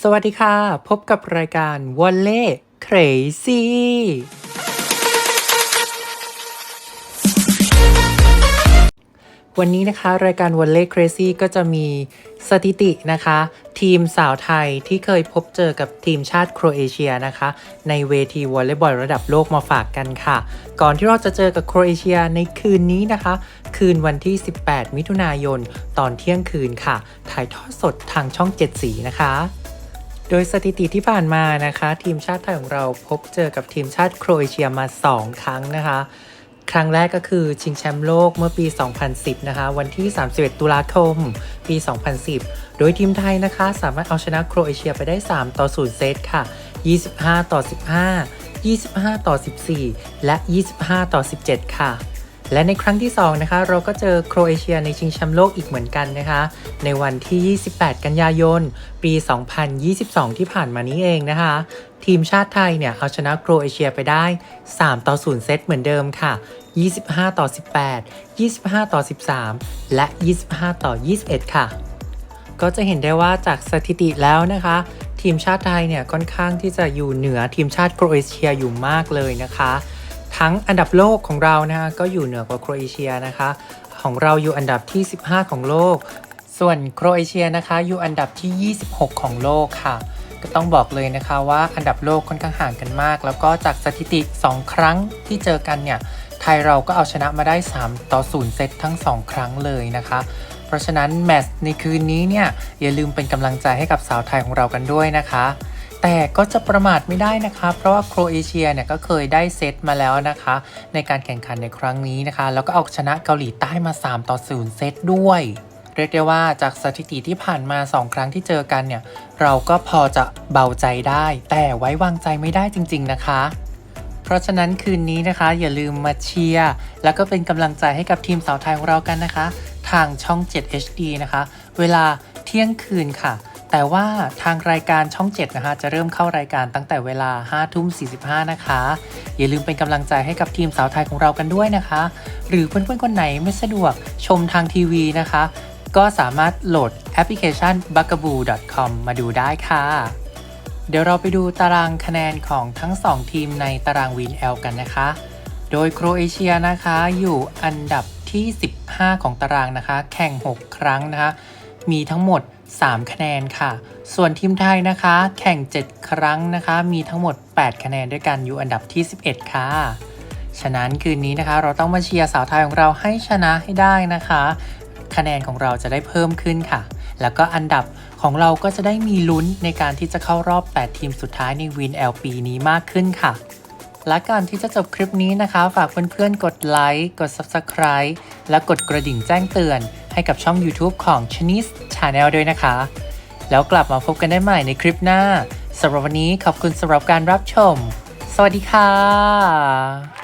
สวัสดีค่ะ พบกับรายการวอลเล่เครซี่วันนี้นะคะ รายการวอลเล่เครซี่ก็จะมีสถิตินะคะ ทีมสาวไทยที่เคยพบเจอกับทีมชาติโครเอเชียนะคะ ในเวทีวอลเลย์บอลระดับโลกมาฝากกันค่ะ ก่อนที่เราจะเจอกับโครเอเชียในคืนนี้นะคะ คืนวันที่ 18 มิถุนายน ตอนเที่ยงคืนค่ะ ถ่ายทอดสดทางช่อง 7 สีนะคะ โดยสถิติที่ผ่านมานะคะ ทีมชาติไทยของเราพบเจอกับทีมชาติโครเอเชียมา 2 ครั้งนะคะ ครั้งแรกก็คือชิงแชมป์โลกเมื่อปี 2010 นะคะ วันที่ 31 ตุลาคม ปี 2010 โดยทีมไทยนะคะ สามารถเอาชนะโครเอเชียไปได้ 3 ต่อ 0 เซตค่ะ 25 ต่อ 15 25 ต่อ 14 และ 25 ต่อ 17 ค่ะ และในครั้งที่2นะคะเราก็เจอโครเอเชียในชิงแชมป์โลกอีกเหมือนกันนะคะ ในวันที่ 28 กันยายน ปี 2022 ที่ผ่านมานี้เองนะคะ ทีมชาติไทยเนี่ยเอาชนะโครเอเชียไปได้ 3 ต่อ 0 เซตเหมือนเดิมค่ะ 25 ต่อ 18 25 ต่อ 13 และ 25 ต่อ 21 ค่ะ ก็จะเห็นได้ว่าจากสถิติแล้วนะคะ ทีมชาติไทยเนี่ยค่อนข้างที่จะอยู่เหนือทีมชาติโครเอเชียอยู่มากเลยนะคะ ทั้งอันดับโลกของเรานะคะก็อยู่เหนือกว่าโครเอเชียนะคะ ของเราอยู่อันดับที่ 15 ของโลก ส่วนโครเอเชียนะคะอยู่อันดับที่ 26 ของโลกค่ะ ก็ต้องบอกเลยนะคะว่าอันดับโลกค่อนข้างห่างกันมาก แล้วก็จากสถิติ 2 ครั้งที่เจอกันเนี่ยไทยเราก็เอาชนะมาได้ 3 ต่อ 0 เซตทั้ง 2 ครั้งเลยนะคะ เพราะฉะนั้นแมตช์ในคืนนี้เนี่ยอย่าลืมเป็นกำลังใจให้กับสาวไทยของเรากันด้วยนะคะ แต่ก็จะประมาทไม่ได้นะคะ เพราะว่าโครเอเชียเนี่ยก็เคยได้เซตมาแล้วนะคะ ในการแข่งขันในครั้งนี้นะคะ แล้วก็เอาชนะเกาหลีใต้มา 3 ต่อ0เซตด้วย เรียกได้ว่าจากสถิติที่ผ่านมา 2 ครั้งที่เจอกันเนี่ย เราก็พอจะเบาใจได้ แต่ไว้วางใจไม่ได้จริง ๆ นะคะเพราะฉะนั้นคืนนี้นะคะอย่าลืมมาเชียร์แล้วก็เป็นกำลังใจให้กับทีมสาวไทยของเรากันนะคะ ทางช่อง 7 HD นะคะ เวลาเที่ยงคืนค่ะ แต่ว่าทางรายการช่อง 7 นะคะจะเริ่มเข้ารายการตั้งแต่เวลา5ทุ่ม45 นะคะ อย่าลืมเป็นกำลังใจให้กับทีมสาวไทยของเรากันด้วยนะคะ หรือเพื่อนๆ คนไหนไม่สะดวกชมทางทีวีนะคะ ก็สามารถโหลดแอปพลิเคชัน b u g a b o o c o m มาดูได้ค่ะ เดี๋ยวเราไปดูตารางคะแนนของทั้ง 2 ทีมในตารางวีนแอลกันนะคะ โดยโครเอเชียนะคะอยู่อันดับที่ 15 ของตารางนะคะ แข่ง 6 ครั้งนะคะ มีทั้งหมด 3 คะแนนค่ะ ส่วนทีมไทยนะคะ แข่ง 7 ครั้งนะคะ มีทั้งหมด 8 คะแนนด้วยกันอยู่อันดับที่ 11 ค่ะ ฉะนั้นคืนนี้นะคะเราต้องมาเชียร์สาวไทยของเราให้ชนะให้ได้นะคะ คะแนนของเราจะได้เพิ่มขึ้นค่ะ แล้วก็อันดับของเราก็จะได้มีลุ้นในการที่จะเข้ารอบ 8 ทีมสุดท้ายในวิน l ปีนี้มากขึ้นค่ะ และก่อนที่จะจบคลิปนี้นะคะ ฝากเพื่อนๆ กดไลค์กด Subscribe และกดกระดิ่งแจ้งเตือน ให้กับช่อง YouTube ของ c h i n e s e Channel ด้วยนะคะ แล้วกลับมาพบกันได้ใหม่ในคลิปหน้าสำหรับวันนี้ขอบคุณสำหรับการรับชม สวัสดีค่ะ